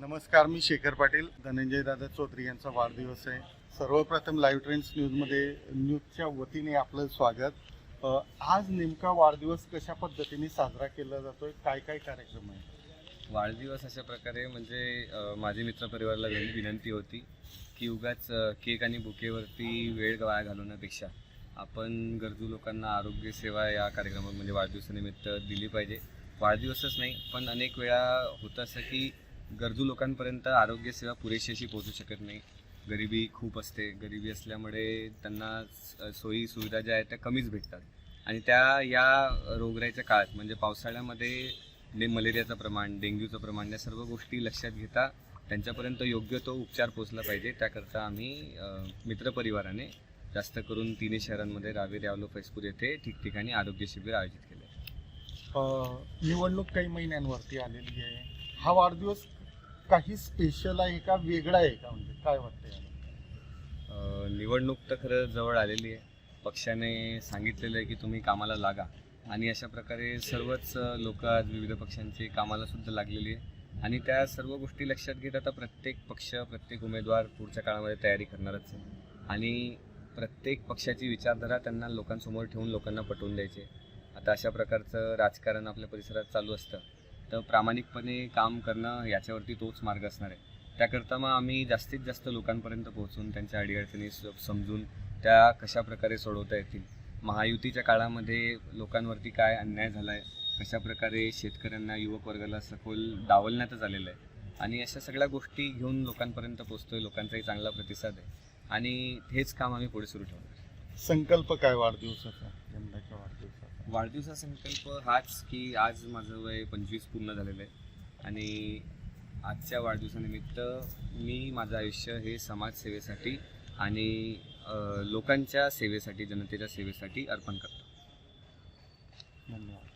नमस्कार मी शेखर पाटील. धनंजय दादा चौधरी यांचा वाढदिवस आहे. सर्वप्रथम लाईव्ह ट्रेंड्स न्यूजमध्ये न्यूजच्या वतीने आपलं स्वागत. आज नेमका वाढदिवस कशा पद्धतीने साजरा केला जातोय? काय काय कार्यक्रम आहे वाढदिवस अशा प्रकारे म्हणजे माझे मित्रपरिवाराला विन- विनंती होती की उगाच केक आणि बुकेवरती वेळ वाया घालवण्यापेक्षा आपण गरजू लोकांना आरोग्य सेवा या कार्यक्रमात म्हणजे वाढदिवसानिमित्त दिली पाहिजे. वाढदिवसच नाही पण अनेक वेळा होतं असं की गरजू लोकांपर्यंत आरोग्यसेवा पुरेशी अशी पोहोचू शकत नाही. गरिबी खूप असते. गरिबी असल्यामुळे त्यांना सोयी सुविधा ज्या आहेत त्या कमीच भेटतात. आणि त्या या रोगराईच्या काळात म्हणजे पावसाळ्यामध्ये डे मलेरियाचं प्रमाण डेंग्यूचं प्रमाण या सर्व गोष्टी लक्षात घेता त्यांच्यापर्यंत योग्य तो उपचार पोचला पाहिजे. त्याकरता आम्ही मित्रपरिवाराने जास्त करून तिन्ही शहरांमध्ये रावेर यावलो फैजपूर येथे ठिकठिकाणी आरोग्य शिबिर आयोजित केले. निवडणूक काही महिन्यांवरती आलेली आहे. हा वाढदिवस काही स्पेशल आहे का? वेगळा आहे का म्हणजे? काय वाटतं अ, निवडणूक तर खरं जवळ आलेली आहे. पक्षाने सांगितलेलं आहे की तुम्ही कामाला लागा. आणि अशा प्रकारे सर्वच लोक आज विविध पक्षांची कामाला सुद्धा लागलेली आहे. आणि त्या सर्व गोष्टी लक्षात घेत आता प्रत्येक पक्ष प्रत्येक उमेदवार पुढच्या काळामध्ये तयारी करणारच आहे. आणि प्रत्येक पक्षाची विचारधारा त्यांना लोकांसमोर ठेवून लोकांना पटवून द्यायची आहे. आता अशा प्रकारचं राजकारण आपल्या परिसरात चालू असतं. तर प्रामाणिकपणे काम करणं याच्यावरती तोच मार्ग असणार आहे. त्याकरता मग आम्ही जास्तीत जास्त लोकांपर्यंत पोहोचून त्यांच्या अडीअडचणी समजून त्या कशा प्रकारे सोडवता येतील महायुतीच्या काळामध्ये लोकांवरती काय अन्याय झाला आहे कशा प्रकारे शेतकऱ्यांना युवक वर्गाला सखोल डावलण्यातच आलेलं आहे. आणि अशा सगळ्या गोष्टी घेऊन लोकांपर्यंत पोहोचतोय लोकांचाही चांगला प्रतिसाद आहे. आणि हेच काम आम्ही पुढे सुरू ठेवणार. संकल्प काय वाढदिवसाचा? वाढदिवसा संकल्प हाच की आज माझं वय पंचवीस पूर्ण झालेलं आहे. आणि आजच्या वाढदिवसानिमित्त मी माझं आयुष्य हे समाजसेवेसाठी आणि लोकांच्या सेवेसाठी जनतेच्या सेवेसाठी अर्पण करतो. धन्यवाद.